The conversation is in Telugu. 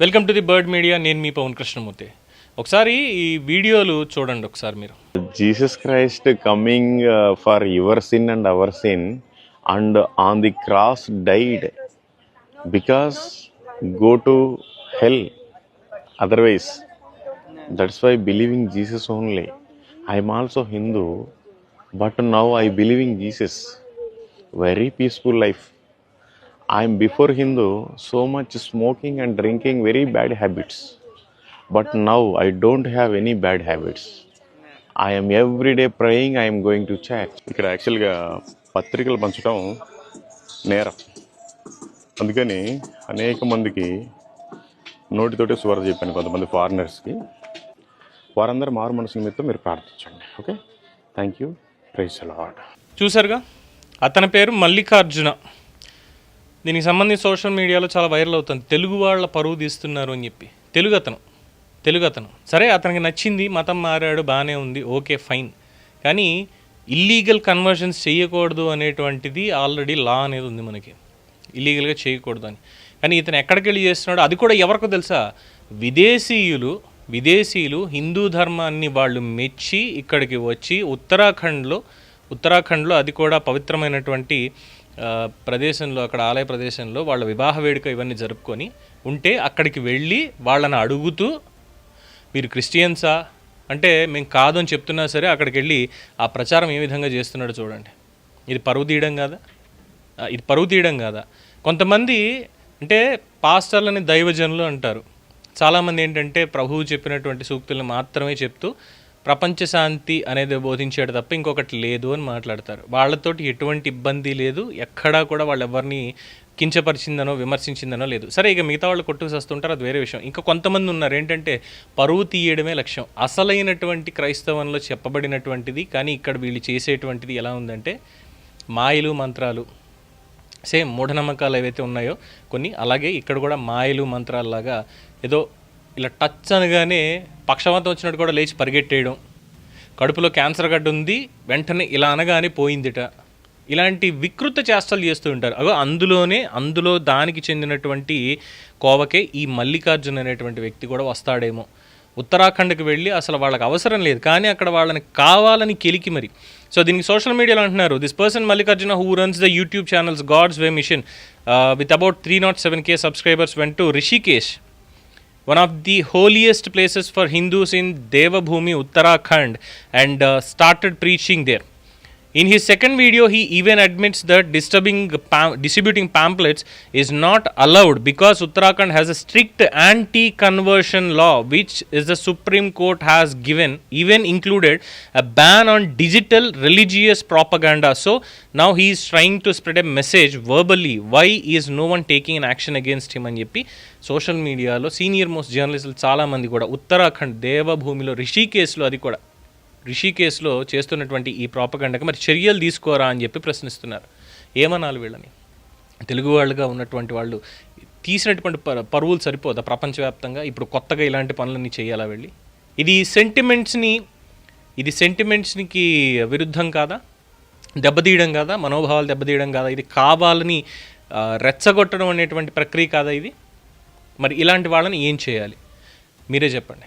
Welcome to the bird media. నేను మీ పవన్ కృష్ణమూర్తి. ఒకసారి ఈ వీడియోలు చూడండి ఒకసారి మీరు. Jesus Christ coming for your sin and our sin and on the cross died because go to hell otherwise that's why believing Jesus only I am also Hindu but now I believing Jesus very peaceful life am before Hindu so much smoking and drinking very bad habits. But now I don't have any bad habits. I am everyday praying I am going to church ఇక్కడ యాక్చువల్గా పత్రికలు పంచడం నేరం. అందుకని అనేక మందికి నోటితోటి సువార్త చెప్పాను కొంతమంది ఫారినర్స్కి. వారందరూ మారు మనసు నిమిత్తం మీరు ప్రార్థించండి. Okay? Thank you praise Lord చూసారుగా అతని పేరు మల్లికార్జున. దీనికి సంబంధించి సోషల్ మీడియాలో చాలా వైరల్ అవుతుంది. తెలుగు వాళ్ళ పరువు తీస్తున్నారు అని చెప్పి. తెలుగు అతను తెలుగు అతను సరే అతనికి నచ్చింది మతం మారాడు బాగానే ఉంది ఓకే ఫైన్. కానీ ఇల్లీగల్ కన్వర్షన్స్ చేయకూడదు అనేటువంటిది ఆల్రెడీ లా అనేది ఉంది మనకి. ఇల్లీగల్గా చేయకూడదు అని. కానీ ఇతను ఎక్కడికి వెళ్ళి చేస్తున్నాడు అది కూడా ఎవరికో తెలుసా? విదేశీయులు విదేశీయులు హిందూ ధర్మాన్ని వాళ్ళు మెచ్చి ఇక్కడికి వచ్చి ఉత్తరాఖండ్లో ఉత్తరాఖండ్లో అది కూడా పవిత్రమైనటువంటి ప్రదేశంలో అక్కడ ఆలయ ప్రదేశంలో వాళ్ళ వివాహ వేడుక ఇవన్నీ జరుపుకొని ఉంటే అక్కడికి వెళ్ళి వాళ్ళని అడుగుతూ మీరు క్రిస్టియన్సా? అంటే మేము కాదు అని చెప్తున్నా సరే అక్కడికి వెళ్ళి ఆ ప్రచారం ఏ విధంగా చేస్తున్నాడో చూడండి. ఇది పరువు తీయడం కాదా? ఇది పరువు తీయడం కాదా? కొంతమంది అంటే పాస్టర్లని దైవజనులు అంటారు. చాలామంది ఏంటంటే ప్రభువు చెప్పినటువంటి సూక్తులను మాత్రమే చెప్తూ ప్రపంచ శాంతి అనేది బోధించాడు తప్ప ఇంకొకటి లేదు అని మాట్లాడతారు. వాళ్ళతోటి ఎటువంటి ఇబ్బంది లేదు. ఎక్కడా కూడా వాళ్ళు ఎవరిని కించపరిచిందనో విమర్శించిందనో లేదు. సరే ఇక మిగతా వాళ్ళు కొట్టుకు వస్తుంటారు అది వేరే విషయం. ఇంకా కొంతమంది ఉన్నారు. ఏంటంటే పరువు తీయడమే లక్ష్యం. అసలైనటువంటి క్రైస్తవంలో చెప్పబడినటువంటిది కానీ ఇక్కడ వీళ్ళు చేసేటువంటిది ఎలా ఉందంటే మాయలు మంత్రాలు. సేమ్ మూఢనమ్మకాలు ఏవైతే ఉన్నాయో కొన్ని అలాగే ఇక్కడ కూడా మాయలు మంత్రాలలాగా ఏదో ఇలా టచ్ అనగానే పక్షవాతం వచ్చినట్టు కూడా లేచి పరిగెట్టేయడం. కడుపులో క్యాన్సర్ గడ్డ ఉంది వెంటనే ఇలా అనగానే పోయిందిట. ఇలాంటి వికృత చేష్టలు చేస్తూ ఉంటారు. అగో అందులోనే అందులో దానికి చెందినటువంటి కోవకే ఈ మల్లికార్జున్ అనేటువంటి వ్యక్తి కూడా వస్తాడేమో. ఉత్తరాఖండ్కి వెళ్ళి అసలు వాళ్ళకి అవసరం లేదు. కానీ అక్కడ వాళ్ళని కావాలని కెలికి మరి. సో దీనికి సోషల్ మీడియాలో అంటున్నారు this person Mallikarjuna who runs the YouTube channels God's way mission with about three naught seven K subscribers went to Rishikesh one of the holiest places for Hindus in Devabhumi, Uttarakhand, and uh, started preaching there. In his second video, he even admits that disturbing pam- distributing pamphlets is not allowed because Uttarakhand has a strict anti-conversion law, which is the Supreme Court has given, even included a ban on digital religious propaganda. So now he is trying to spread a message verbally. Why is no one taking an action against him అని చెప్పి సోషల్ మీడియాలో సీనియర్ మోస్ట్ జర్నలిస్టులు చాలామంది కూడా ఉత్తరాఖండ్ దేవభూమిలో రిషికేశ్లో అది కూడా రిషికేశ్లో చేస్తున్నటువంటి ఈ ప్రాపగండకి మరి చర్యలు తీసుకోరా అని చెప్పి ప్రశ్నిస్తున్నారు. ఏమనాలి వీళ్ళని? తెలుగు వాళ్ళుగా ఉన్నటువంటి వాళ్ళు తీసినటువంటి పరువులు సరిపోదా ప్రపంచవ్యాప్తంగా? ఇప్పుడు కొత్తగా ఇలాంటి పనులన్నీ చేయాలా వెళ్ళి? ఇది సెంటిమెంట్స్ని ఇది సెంటిమెంట్స్కి విరుద్ధం కాదా? దెబ్బతీయడం కాదా? మనోభావాలు దెబ్బతీయడం కాదా? ఇది కావాలని రెచ్చగొట్టడం అనేటువంటి ప్రక్రియ కాదా ఇది? మరి ఇలాంటి వాళ్ళని ఏం చేయాలి? మీరే చెప్పండి.